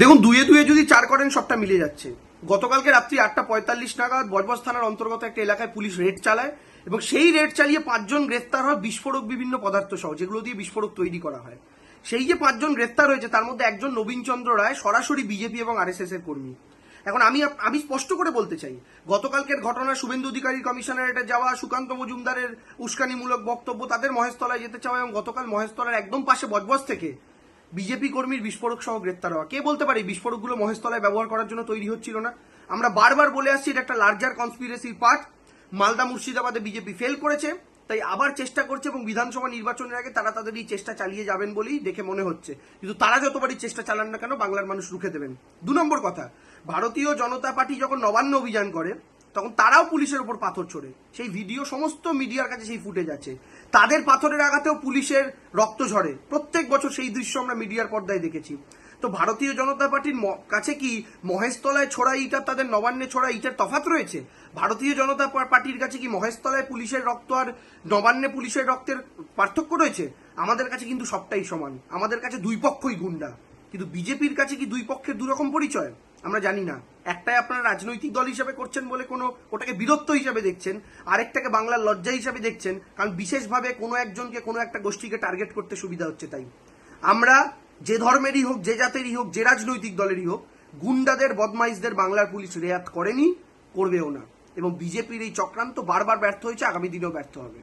দেখুন, দুয়ে দুয়ে যদি চার করেন, সবটা মিলে যাচ্ছে। গতকালকে রাত্রি আটটা পঁয়তাল্লিশ নাগাদ বজবজ থানার অন্তর্গত একটা এলাকায় পুলিশ রেড চালায় এবং সেই রেড চালিয়ে পাঁচজন গ্রেফতার হয় বিস্ফোরক বিভিন্ন পদার্থ সহ যেগুলো দিয়ে বিস্ফোরক তৈরি করা হয়। সেই যে পাঁচজন গ্রেফতার হয়েছে, তার মধ্যে একজন নবীন চন্দ্র রায়, সরাসরি বিজেপি এবং আরএসএস এর কর্মী। এখন আমি আমি স্পষ্ট করে বলতে চাই, গতকালকের ঘটনা শুভেন্দু অধিকারী কমিশনারেটে যাওয়া, সুকান্ত মজুমদারের উস্কানিমূলক বক্তব্য তাদের মহেশতলায় যেতে চাওয়া এবং গতকাল মহেশতলার একদম পাশে বজবজ থেকে বিজেপি কর্মীর বিস্ফোরক সহ গ্রেপ্তার হওয়া। কে বলতে পারে বিস্ফোরকগুলো মহেশতলায় ব্যবহার করার জন্য তৈরি হচ্ছিল না? আমরা বারবার বলে আসছি, এটা একটা লার্জার কনস্পিরেসির পার্ট মালদা মুর্শিদাবাদে বিজেপি ফেল করেছে, তাই আবার চেষ্টা করছে এবং বিধানসভা নির্বাচনের আগে তারা তাদের এই চেষ্টা চালিয়ে যাবেন বলেই দেখে মনে হচ্ছে। কিন্তু তারা যতবারই চেষ্টা চালান না কেন, বাংলার মানুষ রুখে দেবেন। দু নম্বর কথা, ভারতীয় জনতা পার্টি যখন নবান্ন অভিযান করে তখন তারাও পুলিশের উপর পাথর ছোড়ে। সেই ভিডিও সমস্ত মিডিয়ার কাছে সেই ফুটেজ আছে। তাদের পাথরের আঘাতেও পুলিশের রক্ত ঝরে। প্রত্যেক বছর সেই দৃশ্য আমরা মিডিয়ার পর্দায় দেখেছি। তো ভারতীয় জনতা পার্টির কাছে কি মহেশতলায় ছোড়া ইটার, তাদের নবান্নে ছোড়া ইটার তফাত রয়েছে? ভারতীয় জনতা পার্টির কাছে কি মহেশতলায় পুলিশের রক্ত আর নবান্নে পুলিশের রক্তের পার্থক্য রয়েছে? আমাদের কাছে কিন্তু সবটাই সমান। আমাদের কাছে দুই পক্ষই গুন্ডা। কিন্তু বিজেপির কাছে কি দুই পক্ষের দুরকম পরিচয়? আমরা জানি না। একটাই আপনারা রাজনৈতিক দল হিসাবে করছেন বলে কোনো ওটাকে বীরত্ব হিসাবে দেখছেন, আরেকটাকে বাংলার লজ্জা হিসাবে দেখছেন, কারণ বিশেষভাবে কোনো একজনকে কোনো একটা গোষ্ঠীকে টার্গেট করতে সুবিধা হচ্ছে তাই। আমরা যে ধর্মেরই হোক, যে জাতেরই হোক, যে রাজনৈতিক দলেরই হোক, গুন্ডাদের, বদমাইশদের বাংলার পুলিশ রেয়াত করেনি, করবেও না। এবং বিজেপির এই চক্রান্ত বারবার ব্যর্থ হয়েছে, আগামী দিনেও ব্যর্থ হবে।